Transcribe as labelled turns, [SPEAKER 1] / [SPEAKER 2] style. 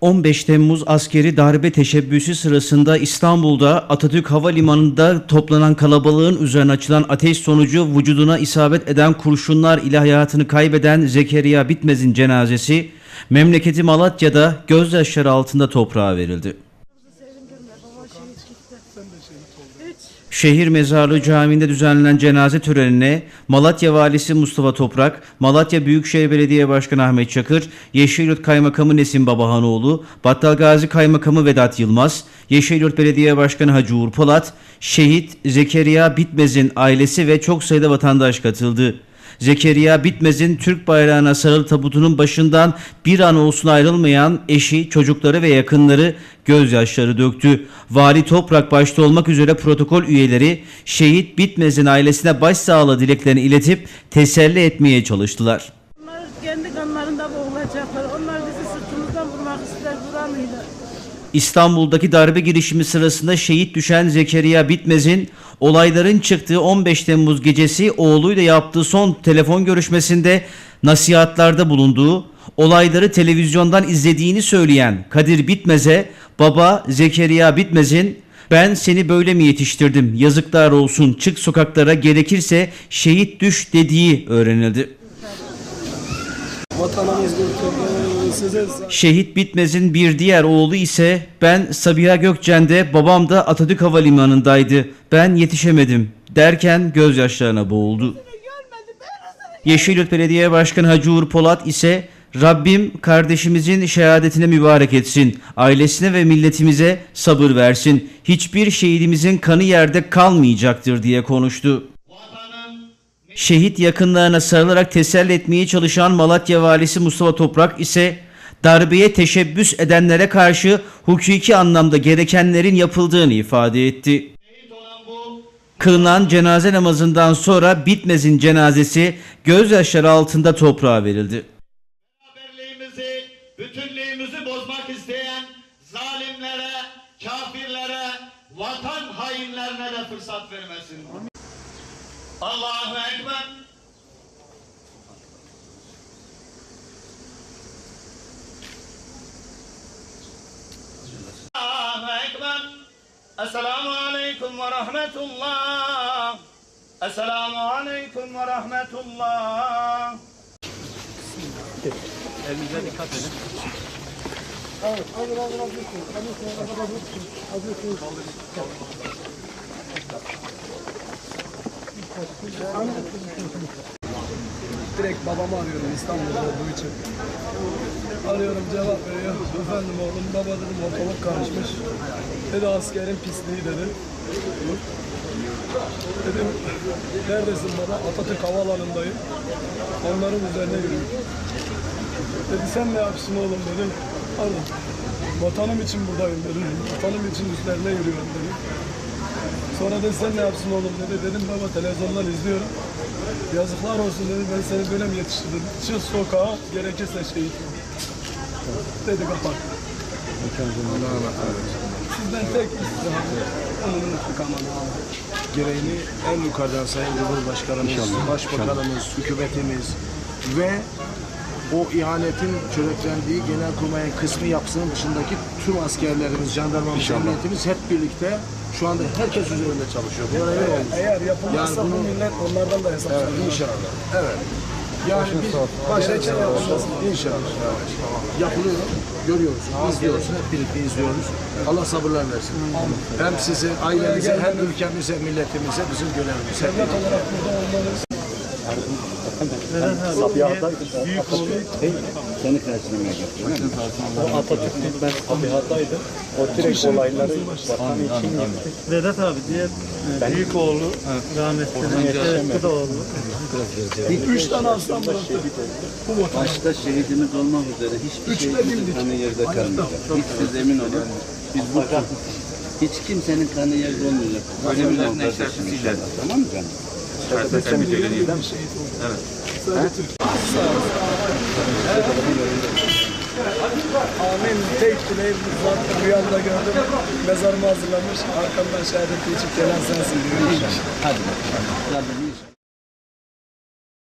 [SPEAKER 1] 15 Temmuz askeri darbe teşebbüsü sırasında İstanbul'da Atatürk Havalimanı'nda toplanan kalabalığın üzerine açılan ateş sonucu vücuduna isabet eden kurşunlar ile hayatını kaybeden Zekeriya Bitmez'in cenazesi memleketi Malatya'da gözyaşları altında toprağa verildi. Şehir Mezarlığı Camii'nde düzenlenen cenaze törenine Malatya Valisi Mustafa Toprak, Malatya Büyükşehir Belediye Başkanı Ahmet Çakır, Yeşilyurt Kaymakamı Nesim Babahanoğlu, Battalgazi Kaymakamı Vedat Yılmaz, Yeşilyurt Belediye Başkanı Hacı Uğur Polat, Şehit Zekeriya Bitmez'in ailesi ve çok sayıda vatandaş katıldı. Zekeriya Bitmez'in Türk bayrağına sarılı tabutunun başından bir an olsun ayrılmayan eşi, çocukları ve yakınları gözyaşları döktü. Vali Toprak başta olmak üzere protokol üyeleri şehit Bitmez'in ailesine başsağlığı dileklerini iletip teselli etmeye çalıştılar.
[SPEAKER 2] Onlar kendi kanlarında boğulacaklar. Onlar bizi sırtımızdan vurmak ister, vuramıyorlar.
[SPEAKER 1] İstanbul'daki darbe girişimi sırasında şehit düşen Zekeriya Bitmez'in olayların çıktığı 15 Temmuz gecesi oğluyla yaptığı son telefon görüşmesinde nasihatlarda bulunduğu, olayları televizyondan izlediğini söyleyen Kadir Bitmez'e baba Zekeriya Bitmez'in ben seni böyle mi yetiştirdim? Yazıklar olsun. Çık sokaklara. Gerekirse şehit düş dediği öğrenildi.
[SPEAKER 3] Vatanımız
[SPEAKER 1] Şehit Bitmez'in bir diğer oğlu ise ben Sabiha Gökçen'de babam da Atatürk Havalimanı'ndaydı. Ben yetişemedim derken gözyaşlarına boğuldu. Yeşilyurt Belediye Başkanı Hacı Uğur Polat ise Rabbim kardeşimizin şehadetine mübarek etsin. Ailesine ve milletimize sabır versin. Hiçbir şehidimizin kanı yerde kalmayacaktır diye konuştu. Şehit yakınlarına sarılarak teselli etmeye çalışan Malatya Valisi Mustafa Toprak ise darbeye teşebbüs edenlere karşı hukuki anlamda gerekenlerin yapıldığını ifade etti. Kılınan cenaze namazından sonra Bitmez'in cenazesi gözyaşları altında toprağa verildi.
[SPEAKER 4] beraberliğimizi, bütünlüğümüzü bozmak isteyen zalimlere, kafirlere, vatan hainlerine de fırsat vermesin. Allahu Ekber. Allahu Ekber. Esselamu Aleyküm ve Rahmetullah. Esselamu Aleyküm ve Rahmetullah.
[SPEAKER 3] Direkt babamı arıyorum İstanbul'da olduğu için. Arıyorum cevap veriyor. Efendim oğlum baba dedim ortalık karışmış. Dedi askerin pisliği dedi. Dedim neredesin baba? Atatürk Havaalanı'ndayım. Onların üzerine yürüyorum. Dedi sen ne yapsın oğlum dedim. Pardon. Vatanım için buradayım dedim. Vatanım için üstlerine yürüyorum dedim. Sonra dedi sen ne yapsın oğlum dedi. Dedim baba televizyondan izliyorum. Yazıklar olsun dedi ben seni böyle mi yetiştirdim? Çık sokağa gerekirse şehit. Dedi kapat. Sizden tek istirham onun intikamını
[SPEAKER 5] gereğini en yukarıdan Sayın Cumhurbaşkanımız, Başbakanımız, hükümetimiz ve o ihanetin çöreklendiği genelkurmayın kısmı yapısının dışındaki tüm askerlerimiz, jandarmamız, emniyetimiz hep birlikte şu anda herkes üzerinde çalışıyor. Buna emin olun.
[SPEAKER 3] Eğer yapılmazsa
[SPEAKER 5] Yani
[SPEAKER 3] bu millet onlardan da hesap
[SPEAKER 5] Evet, inşallah. Evet. Yani biz başlayacağız inşallah. Yapılıyor, görüyoruz, izliyoruz, hep birlikte izliyoruz. Allah sabırlar versin. Hem size, ailenize, hem ülkemize, milletimize bizim görevimiz.
[SPEAKER 3] Devlet olarak burada olmanız
[SPEAKER 6] Seni karşılamaya getiriyor. O Atatürk bilmez tabiataydı. O direkt olayları vatan için yaptı.
[SPEAKER 7] Vedat abi diğer e, büyük oğlu rahmetli evet, bu da oğlu.
[SPEAKER 3] üç tane aslan bıraktı. Bu vatan.
[SPEAKER 6] Başta şehidimiz olmak üzere hiçbir şehidimizin
[SPEAKER 3] birlik.
[SPEAKER 6] kanı yerde kalmayacak. Hiç siz emin olun. Biz bu hiç kimsenin kanı yerde olmayacak. Önemli kardeşim inşallah. Tamam mı canım?
[SPEAKER 3] Amin. Tek dileğim bu var. Rüyamda gördüm. Mezarımı hazırlamış. Arkamdan şehadeti içip gelen sensin diyor.
[SPEAKER 6] Hadi bakalım.